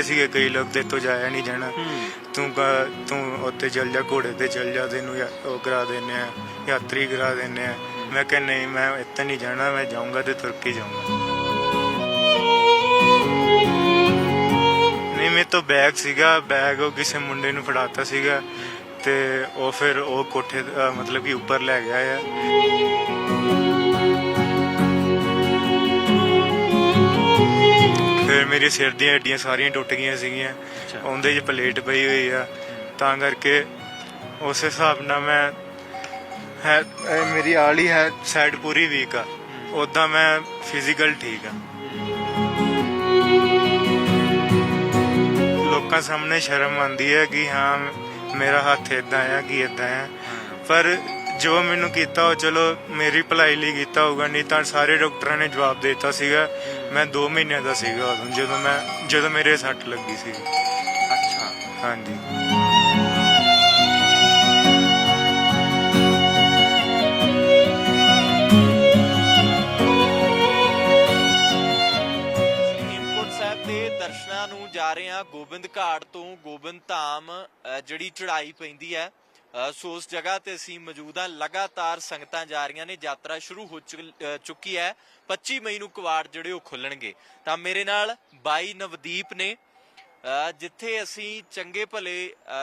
ਕਹਿੰਦੇ ਸੀਗੇ ਕਈ ਲੋਕ ਤੇ ਤੋਂ ਜਾਇਆ ਨਹੀਂ ਜਾਣਾ। ਤੂੰ ਕ- ਤੂੰ ਉੱਤੇ ਚੱਲ ਜਾ ਘੋੜੇ ਤੇ ਚੱਲ ਜਾ ਤੈਨੂੰ ਯਾ- ਉਹ ਕਰਾ ਦਿੰਨੇ ਆ ਯਾਤਰੀ ਕਰਾ ਦਿੰਨੇ ਆ। ਮੈਂ ਕਿਹਾ ਨਹੀਂ ਮੈਂ ਇੱਥੇ ਨਹੀਂ ਜਾਣਾ ਮੈਂ ਜਾਊਂਗਾ ਤੇ ਤੁਰ ਕੇ ਜਾਊਂਗਾ। ਨਹੀਂ ਮੇਰੇ ਤੋਂ ਬੈਗ ਸੀਗਾ ਬੈਗ ਉਹ ਕਿਸੇ ਮੁੰਡੇ ਨੂੰ ਫੜਾਤਾ ਸੀਗਾ ਤੇ ਉਹ ਫਿਰ ਉਹ ਕੋਠੇ ਮਤਲਬ ਕਿ ਉੱਪਰ ਲੈ ਗਿਆ ਆ। ਮੇਰੇ ਸਿਰ ਦੀਆਂ ਹੱਡੀਆਂ ਸਾਰੀਆਂ ਟੁੱਟ ਗਈਆਂ ਸੀਗੀਆਂ। ਉਹਦੇ 'ਚ ਪਲੇਟ ਪਈ ਹੋਈ ਆ। ਤਾਂ ਕਰਕੇ ਉਸ ਹਿਸਾਬ ਨਾਲ ਮੈਂ ਹੈ ਇਹ ਮੇਰੀ ਆਲੀ ਹੈ ਸਾਈਡ ਪੂਰੀ ਵੀਕ ਆ। ਉਦਾਂ ਮੈਂ ਫਿਜ਼ੀਕਲ ਠੀਕ ਆ। ਲੋਕਾਂ ਸਾਹਮਣੇ ਸ਼ਰਮ ਆਉਂਦੀ ਹੈ ਕਿ ਹਾਂ ਮੇਰਾ ਹੱਥ ਇਦਾਂ ਆ ਕਿ ਇਦਾਂ ਆ। ਪਰ ਜੋ ਮੈਨੂੰ ਕੀਤਾ ਉਹ ਚਲੋ ਮੇਰੀ ਭਲਾਈ ਲਈ ਕੀਤਾ ਹੋਊਗਾ ਨਹੀਂ ਤਾਂ ਸਾਰੇ ਡਾਕਟਰਾਂ ਨੇ ਜਵਾਬ ਦੇ ਦਿੱਤਾ ਸੀਗਾ। ਮੈਂ 2 ਮਹੀਨਿਆਂ ਦਾ ਸੀਗਾ ਉਦੋਂ ਜਦੋਂ ਮੈਂ ਜਦੋਂ ਮੇਰੇ ਸੱਟ ਲੱਗੀ ਸੀ। ਅੱਛਾ। ਹਾਂਜੀ। ਦਰਸ਼ਨਾਂ ਨੂੰ ਜਾ ਰਹੇ ਹਾਂ। ਗੋਬਿੰਦ ਘਾਟ ਤੋਂ ਗੋਬਿੰਦ ਧਾਮ ਅ, ਜਿਹੜੀ ਚੜ੍ਹਾਈ ਪੈਂਦੀ ਹੈ। ਸੋ ਉਸ ਜਗ੍ਹਾ ਤੇ ਅਸੀਂ ਮੌਜੂਦ ਹਾਂ। ਲਗਾਤਾਰ ਸੰਗਤਾਂ ਜਾ ਰਹੀਆਂ ਨੇ। ਯਾਤਰਾ ਸ਼ੁਰੂ ਹੋ ਚੁੱਕੀ ਹੈ। 25 ਮਈ ਨੂੰ ਕਵਾੜ ਜਿਹੜੇ ਉਹ ਖੁੱਲਣਗੇ। ਤਾਂ ਮੇਰੇ ਨਾਲ ਬਾਈ ਨਵਦੀਪ ਨੇ। ਜਿੱਥੇ ਅਸੀਂ ਚੰਗੇ ਭਲੇ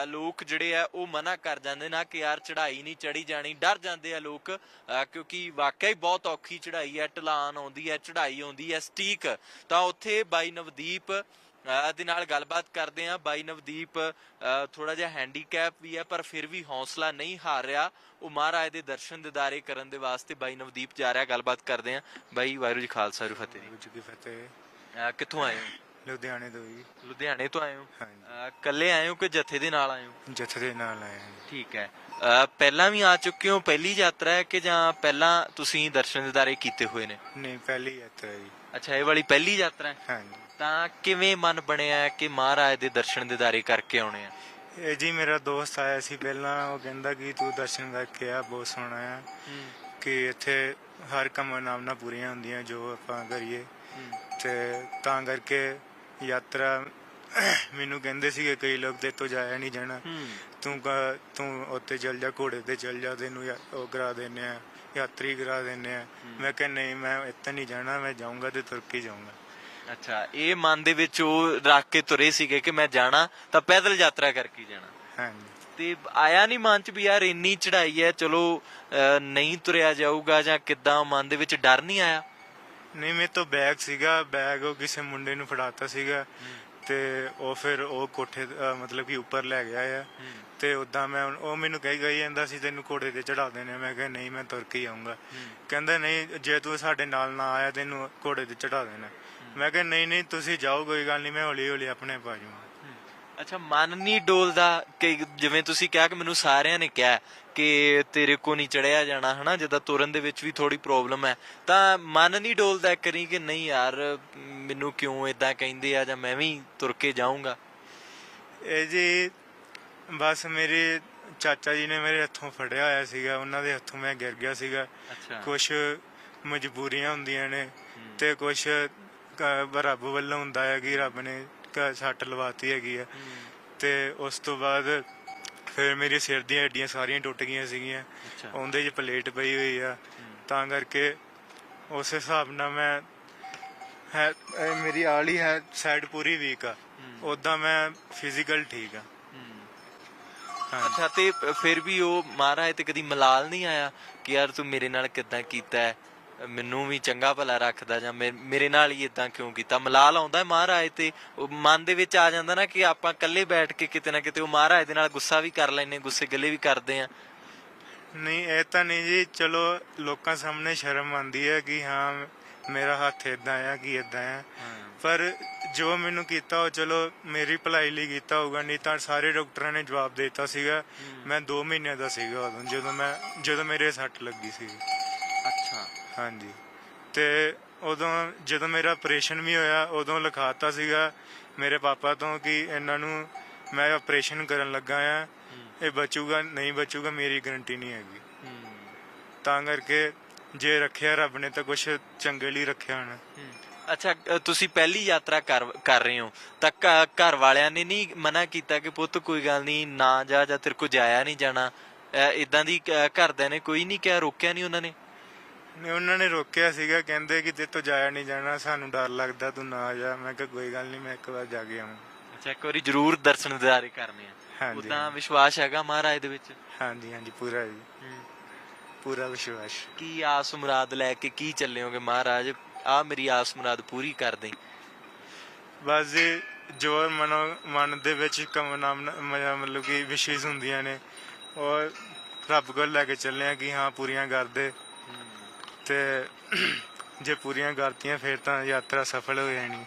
ਲੋਕ ਜਿਹੜੇ ਆ ਉਹ ਮਨਾ ਕਰ ਜਾਂਦੇ ਨਾ। ਕਿ ਯਾਰ ਚੜ੍ਹਾਈ ਨਹੀਂ ਚੜੀ ਜਾਣੀ। ਡਰ ਜਾਂਦੇ ਆ ਲੋਕ ਅ, ਕਿਉਂਕਿ ਵਾਕਿਆ ਹੀ ਬਹੁਤ ਔਖੀ ਚੜ੍ਹਾਈ ਹੈ। ਢਲਾਨ ਆਉਂਦੀ ਹੈ ਚੜ੍ਹਾਈ ਆਉਂਦੀ ਹੈ ਸਟੀਕ। ਤਾਂ ਉੱਥੇ ਬਾਈ ਨਵਦੀਪ ਦੇ ਨਾਲ ਗੱਲਬਾਤ ਕਰਦੇ ਆ ਬਾਈ ਨਵਦੀਪ ਥੋੜਾ ਜਿਹਾ ਹੈਂਡੀਕੈਪ ਵੀ ਹੈ ਪਰ ਫਿਰ ਵੀ ਹੌਸਲਾ ਨਹੀਂ ਹਾਰ ਰਿਹਾ ਉਹ ਮਹਾਰਾਜ ਦੇ ਦਰਸ਼ਨ ਦਿਦਾਰੇ ਕਰਨ ਦੇ ਵਾਸਤੇ ਬਾਈ ਨਵਦੀਪ ਜਾ ਰਿਹਾ। ਗੱਲਬਾਤ ਕਰਦੇ ਆ ਬਾਈ ਵਾਹਿਗੁਰੂ ਜੀ ਖਾਲਸਾ ਵਾਹਿਗੁਰੂ ਫਤਿਹ। ਜੀ ਕੀ ਫਤਿਹ। ਕਿੱਥੋਂ ਆਏ ਹੋ? ਲੁਧਿਆਣੇ ਤੋਂ ਜੀ। ਲੁਧਿਆਣੇ ਤੋਂ ਆਏ ਹੋ? ਹਾਂਜੀ। ਅਹ ਇਕੱਲੇ ਆਏ ਹੋ ਕਿ ਜਥੇ ਦੇ ਨਾਲ ਆਏ ਹੋ? ਜਥੇ ਦੇ ਨਾਲ ਆਏ ਹਾਂ। ਠੀਕ ਹੈ। ਪਹਿਲਾਂ ਵੀ ਆ ਚੁੱਕੇ ਹੋ? ਪਹਿਲੀ ਯਾਤਰਾ ਹੈ ਕਿ ਜਾਂ ਪਹਿਲਾਂ ਤੁਸੀਂ ਦਰਸ਼ਨ ਦਿਦਾਰੇ ਕੀਤੇ ਹੋਏ ਨੇ? ਨਹੀਂ ਪਹਿਲੀ ਯਾਤਰਾ ਜੀ। ਅੱਛਾ ਇਹ ਵਾਲੀ ਪਹਿਲੀ ਯਾਤਰਾ ਹੈ? ਹਾਂਜੀ। ਤਾਂ ਕਿਵੇਂ ਮਨ ਬਣਿਆ ਕਿ ਮਹਾਰਾਜ ਦੇ ਦਰਸ਼ਨ ਦਿਦਾਰੇ ਕਰਕੇ ਆਉਣੇ ਆ? ਇਹ ਜੀ ਮੇਰਾ ਦੋਸਤ ਆਇਆ ਸੀ ਪਹਿਲਾਂ ਉਹ ਕਹਿੰਦਾ ਕਿ ਤੂੰ ਦਰਸ਼ਨ ਕਰਕੇ ਆ ਬਹੁਤ ਸੋਹਣਾ ਆ। ਕਿ ਇੱਥੇ ਹਰ ਕਾਮਨਾਵਾਂ ਪੂਰੀਆਂ ਹੁੰਦੀਆਂ ਜੋ ਆਪਾਂ ਕਰੀਏ। ਤੇ ਤਾਂ ਕਰਕੇ ਯਾਤਰਾ ਮੈਨੂੰ ਕਹਿੰਦੇ ਸੀਗੇ ਕਈ ਲੋਕ ਤੇ ਤੋਂ ਜਾਇਆ ਨਹੀਂ ਜਾਣਾ। ਤੂੰ ਕ- ਤੂੰ ਉੱਤੇ ਚੱਲ ਜਾ ਘੋੜੇ ਤੇ ਚੱਲ ਜਾ ਤੈਨੂੰ ਯਾ- ਉਹ ਕਰਾ ਦਿੰਨੇ ਆ ਯਾਤਰੀ ਕਰਾ ਦਿੰਨੇ ਆ। ਮੈਂ ਕਿਹਾ ਨਹੀਂ ਮੈਂ ਇੱਥੇ ਨਹੀਂ ਜਾਣਾ ਮੈਂ ਜਾਊਂਗਾ ਤੇ ਤੁਰ ਕੇ ਜਾਊਂਗਾ। ਅੱਛਾ ਇਹ ਮਨ ਦੇ ਵਿੱਚ ਉਹ ਰੱਖ ਕੇ ਤੁਰੇ ਸੀਗੇ ਕਿ ਮੈਂ ਜਾਣਾ ਤਾਂ ਪੈਦਲ ਯਾਤਰਾ ਕਰਕੇ ਹੀ ਜਾਣਾ। ਹਾਂਜੀ। ਤੇ ਆਇਆ ਨਹੀਂ ਮਨ ਚ ਵੀ ਯਾਰ ਇੰਨੀ ਚੜ੍ਹਾਈ ਹੈ ਚਲੋ ਅਹ ਨਹੀਂ ਤੁਰਿਆ ਜਾਊਗਾ ਜਾਂ ਕਿੱਦਾਂ ਮਨ ਦੇ ਵਿੱਚ ਡਰ ਨਹੀਂ ਆਇਆ? ਨਹੀਂ, ਮੇਰੇ ਤੋਂ ਬੈਗ ਸੀਗਾ ਬੈਗ ਉਹ ਕਿਸੇ ਮੁੰਡੇ ਨੂੰ ਫੜਾਤਾ ਸੀਗਾ ਤੇ ਉਹ ਫਿਰ ਉਹ ਕੋਠੇ, ਅਹ, ਮਤਲਬ ਕਿ ਉੱਪਰ ਲੈ ਗਿਆ ਆ ਤੇ ਉਦਾਂ ਮੈਂ ਹੁਣ- ਉਹ ਮੈਨੂੰ ਕਹੀ ਗਈ ਜਾਂਦਾ ਸੀ, ਤੈਨੂੰ ਘੋੜੇ ਤੇ ਚੜਾ ਦੇਣੇ ਮੈਂ ਕਿਹਾ, ਨਹੀਂ, ਮੈਂ ਤੁਰ ਕੇ ਹੀ ਆਉਂਗਾ ਕਹਿੰਦਾ, ਨਹੀਂ, ਜੇ ਤੂੰ ਸਾਡੇ ਨਾਲ ਨਾ ਆਇਆ, ਤੈਨੂੰ ਘੋੜੇ ਤੇ ਚੜਾ ਦੇਣਾ। ਮੈਂ ਕਿਹਾ, ਨਹੀਂ ਨਹੀਂ, ਤੁਸੀਂ ਜਾਓ, ਕੋਈ ਗੱਲ ਨਹੀਂ, ਮੈਂ ਹੌਲੀ ਹੌਲੀ ਆਪਣੇ ਆਪ ਆ ਜਾਊਂਗਾ। ਅੱਛਾ ਮਨ ਨਹੀਂ ਡੋਲਦਾ ਕਿ ਜਿਵੇਂ ਤੁਸੀਂ ਕਿਹਾ ਕਿ ਮੈਨੂੰ ਸਾਰਿਆਂ ਨੇ ਕਿਹਾ ਕਿ ਤੇਰੇ ਕੋ ਨਹੀਂ ਚੜਿਆ ਜਾਣਾ ਹਨਾ? ਜਿੱਦਾਂ ਤੁਰਨ ਦੇ ਵਿੱਚ ਵੀ ਥੋੜੀ ਪ੍ਰੋਬਲਮ ਹੈ। ਤਾਂ ਮਨ ਨਹੀਂ ਡੋਲਦਾ ਕਰੀ ਕਿ ਨਹੀਂ ਯਾਰ ਮੈਨੂੰ ਕਿਉਂ ਇਦਾਂ ਕਹਿੰਦੇ ਆ ਜਾਂ ਮੈਂ ਵੀ ਤੁਰ ਕੇ ਜਾਊਂਗਾ? ਇਹ ਜੀ ਬਸ ਮੇਰੇ ਚਾਚਾ ਜੀ ਨੇ ਮੇਰੇ ਹੱਥੋਂ ਫੜਿਆ ਹੋਇਆ ਸੀਗਾ। ਉਹਨਾਂ ਦੇ ਹੱਥੋਂ ਮੈਂ ਗਿਰ ਗਿਆ ਸੀਗਾ। ਕੁਝ ਮਜਬੂਰੀਆਂ ਹੁੰਦੀਆਂ ਨੇ ਤੇ ਕੁਝ ਰੱਬ ਵੱਲੋਂ ਹੁੰਦਾ ਹੈ ਕਿ ਰੱਬ ਨੇ ਕ- ਸੱਟ ਲਵਾਤੀ ਹੈਗੀ ਆ। ਤੇ ਉਸ ਤੋਂ ਬਾਅਦ ਫਿਰ ਮੇਰੇ ਸਿਰ ਦੀਆਂ ਹੱਡੀਆਂ ਸਾਰੀਆਂ ਟੁੱਟ ਗਈਆਂ ਸੀਗੀਆਂ। ਉਹਦੇ 'ਚ ਪਲੇਟ ਪਈ ਹੋਈ ਆ। ਤਾਂ ਕਰਕੇ ਉਸ ਹਿਸਾਬ ਨਾਲ ਮੈਂ ਹੈ ਇਹ ਮੇਰੀ ਆਲੀ ਹੈ ਸਾਈਡ ਪੂਰੀ ਵੀਕ ਆ। ਉਦਾਂ ਮੈਂ ਫਿਜ਼ੀਕਲ ਠੀਕ ਆ। ਅੱਛਾ ਤੇ ਫਿਰ ਵੀ ਉਹ ਮਹਾਰਾਜ ਤੇ ਕਦੀ ਮਲਾਲ ਨਹੀਂ ਆਇਆ ਕਿ ਯਾਰ ਤੂੰ ਮੇਰੇ ਨਾਲ ਕਿੱਦਾਂ ਕੀਤਾ ਹੈ? ਮੈਨੂੰ ਵੀ ਚੰਗਾ ਭਲਾ ਰੱਖਦਾ ਜਾਂ ਮੇਰੇ ਨਾਲ ਹੀ ਇਦਾਂ ਕਿਉਂ ਕੀਤਾ? ਮਲਾਲ ਆਉਂਦਾ ਹੈ ਮਹਾਰਾਜ ਤੇ ਮਨ ਦੇ ਵਿੱਚ ਆ ਜਾਂਦਾ ਨਾ ਕਿ ਆਪਾਂ ਇਕੱਲੇ ਬੈਠ ਕੇ ਕਿਤੇ ਨਾ ਕਿਤੇ ਉਹ ਮਹਾਰਾਜ ਦੇ ਨਾਲ ਗੁੱਸਾ ਵੀ ਕਰ ਲੈਨੇ ਗੁੱਸੇ ਗੱਲੇ ਵੀ ਕਰਦੇ ਆ ਨਹੀਂ ਇਹ ਤਾਂ ਨਹੀਂ ਜੀ ਚਲੋ ਲੋਕਾਂ ਸਾਹਮਣੇ ਸ਼ਰਮ ਆਉਂਦੀ ਹੈ ਕਿ ਹਾਂ ਮੇਰਾ ਹੱਥ ਇਦਾਂ ਆ ਕਿ ਇਦਾਂ ਆ। ਪਰ ਜੋ ਮੈਨੂੰ ਕੀਤਾ ਉਹ ਚਲੋ ਮੇਰੀ ਭਲਾਈ ਲਈ ਕੀਤਾ ਹੋਊਗਾ ਨਹੀਂ ਤਾਂ ਸਾਰੇ ਡਾਕਟਰਾਂ ਨੇ ਜਵਾਬ ਦੇ ਦਿੱਤਾ ਸੀਗਾ। ਮੈਂ 2 ਮਹੀਨਿਆਂ ਦਾ ਸੀਗਾ ਉਦੋਂ ਜਦੋਂ ਮੈਂ ਜਦੋਂ ਮੇਰੇ ਸੱਟ ਲੱਗੀ ਸੀ। ਅੱਛਾ। ਹਾਂਜੀ। ਤੇ ਉਦੋਂ ਜਦੋਂ ਮੇਰਾ ਆਪਰੇਸ਼ਨ ਵੀ ਹੋਇਆ ਉਦੋਂ ਲਿਖਾਤਾ ਸੀਗਾ ਮੇਰੇ ਪਾਪਾ ਤੋਂ ਕਿ ਇਹਨਾਂ ਨੂੰ ਮੈਂ ਆਪਰੇਸ਼ਨ ਕਰਨ ਲੱਗਾ ਆ ਇਹ ਬਚੂਗਾ ਨਹੀਂ ਬਚੂਗਾ ਮੇਰੀ ਗਾਰੰਟੀ ਨਹੀਂ ਹੈਗੀ। ਤਾਂ ਕਰਕੇ ਜੇ ਰੱਖਿਆ ਰੱਬ ਨੇ ਤਾਂ ਕੁਝ ਚੰਗੇ ਲਈ ਰੱਖਿਆ ਹੋਣਾ। ਅੱਛਾ ਤੁਸੀਂ ਪਹਿਲੀ ਯਾਤਰਾ ਕਰ ਕਰ ਰਹੇ ਹੋ। ਤਾਂ ਘਰ ਵਾਲਿਆਂ ਨੇ ਨਹੀਂ ਮਨਾ ਕੀਤਾ ਕਿ ਪੁੱਤ ਕੋਈ ਗੱਲ ਨਹੀਂ ਨਾ ਜਾ ਜਾਂ ਤੇਰੇ ਕੋ ਜਾਇਆ ਨਹੀਂ ਜਾਣਾ। ਇਦਾਂ ਦੀ ਘਰਦਿਆਂ ਨੇ ਕੋਈ ਨਹੀਂ ਕਿਹਾ ਰੋਕਿਆ ਨਹੀਂ ਉਹਨਾਂ ਨੇ? ਨੇ ਉਹਨਾਂ ਨੇ ਰੋਕਿਆ ਸੀਗਾ ਕਹਿੰਦੇ ਕਿ ਤੇ ਤੋਂ ਜਾਇਆ ਨਹੀਂ ਜਾਣਾ ਸਾਨੂੰ ਡਰ ਲੱਗਦਾ ਤੂੰ ਨਾ ਜਾ। ਮੈਂ ਕਿਹਾ ਕੋਈ ਗੱਲ ਨਹੀਂ ਮੈਂ ਇੱਕ ਵਾਰ ਜਾ ਕੇ ਆਵਾਂ ਅੱਛਾ ਇੱਕ ਵਾਰੀ ਜ਼ਰੂਰ ਦਰਸ਼ਨ ਦਿਦਾਰੇ ਕਰਨੇ ਆ। ਹਾਂਜੀ ਉਦਾਂ ਵਿਸ਼ਵਾਸ ਹੈਗਾ ਮਹਾਰਾਜ ਦੇ ਵਿੱਚ? ਹਾਂਜੀ ਹਾਂਜੀ ਪੂਰਾ ਜੀ। ਪੂਰਾ ਵਿਸ਼ਵਾਸ। ਕੀ ਆਸ ਮੁਰਾਦ ਲੈ ਕੇ ਕੀ ਚੱਲੇ ਹੋਗੇ ਮਹਾਰਾਜ? ਆ ਮੇਰੀ ਆਸ ਮੁਰਾਦ ਪੂਰੀ ਕਰ ਦੇ ਬਸ ਜੀ, ਜੋ ਮਨੋ ਮਨ ਦੇ ਵਿੱਚ ਕਮਨਾਮ ਮਤਲਬ ਕਿ ਵਿਸ਼ੇਸ਼ ਹੁੰਦੀਆਂ ਨੇ ਉਹ ਰੱਬ ਕੋਲ ਲੈ ਕੇ ਚੱਲੇ ਆ ਕਿ ਹਾਂ ਪੂਰੀਆਂ ਕਰਦੇ। ਤੇ ਜੇ ਪੂਰੀਆਂ ਕਰਤੀਆਂ ਫਿਰ ਤਾਂ ਯਾਤਰਾ ਸਫਲ ਹੋ ਜਾਣੀ।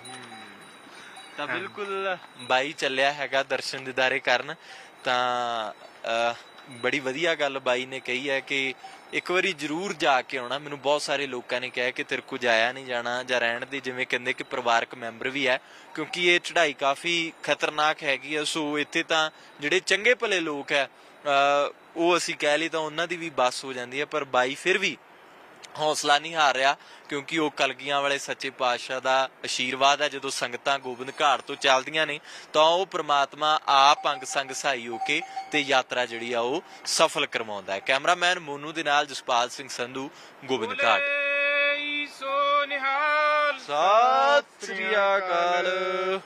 ਤਾਂ ਬਿਲਕੁਲ ਬਾਈ ਚੱਲਿਆ ਹੈਗਾ ਦਰਸ਼ਨ ਦਿਦਾਰੇ ਕਰਨ। ਤਾਂ ਬੜੀ ਵਧੀਆ ਗੱਲ ਬਾਈ ਨੇ ਕਹੀ ਹੈ ਕਿ ਇੱਕ ਵਾਰੀ ਜ਼ਰੂਰ ਜਾ ਕੇ ਆਉਣਾ। ਮੈਨੂੰ ਬਹੁਤ ਸਾਰੇ ਲੋਕਾਂ ਨੇ ਕਿਹਾ ਕਿ ਤੇਰੇ ਕੋ ਜਾਇਆ ਨਹੀਂ ਜਾਣਾ ਜਾਂ ਰਹਿਣ ਦੀ ਜਿਵੇਂ ਕਹਿੰਦੇ ਕਿ ਪਰਿਵਾਰਕ ਮੈਂਬਰ ਵੀ ਹੈ ਕਿਉਂਕਿ ਇਹ ਚੜ੍ਹਾਈ ਕਾਫੀ ਖਤਰਨਾਕ ਹੈਗੀ ਹੈ। ਸੋ ਇੱਥੇ ਤਾਂ ਜਿਹੜੇ ਚੰਗੇ ਭਲੇ ਲੋਕ ਹੈ ਉਹ ਅਸੀਂ ਕਹਿ ਲਈ ਤਾਂ ਉਹਨਾਂ ਦੀ ਵੀ ਬੱਸ ਹੋ ਜਾਂਦੀ ਹੈ ਪਰ ਬਾਈ ਫਿਰ ਵੀ ਹੌਸਲਾ ਨਹੀਂ ਹਾਰ ਰਿਹਾ ਕਿਉਂਕਿ ਉਹ ਕਲਗੀਆਂ ਵਾਲੇ ਸੱਚੇ ਪਾਤਸ਼ਾਹ ਦਾ ਆਸ਼ੀਰਵਾਦ ਹੈ। ਜਦੋਂ ਸੰਗਤਾਂ ਗੋਬਿੰਦ ਘਾਟ ਤੋਂ ਚੱਲਦੀਆਂ ਨੇ ਤਾਂ ਉਹ ਪ੍ਰਮਾਤਮਾ ਆਪ ਅੰਗ ਸੰਗ ਸਹਾਈ ਹੋ ਕੇ ਤੇ ਯਾਤਰਾ ਜਿਹੜੀ ਆ ਉਹ ਸਫਲ ਕਰਵਾਉਂਦਾ ਹੈ। ਕੈਮਰਾਮੈਨ ਮੋਨੂ ਦੇ ਨਾਲ ਜਸਪਾਲ ਸਿੰਘ ਸੰਧੂ ਗੋਬਿੰਦ ਘਾਟ। ਸੋ ਨਿਹਾਲ। ਸਤਿ ਸ੍ਰੀ ਅਕਾਲ।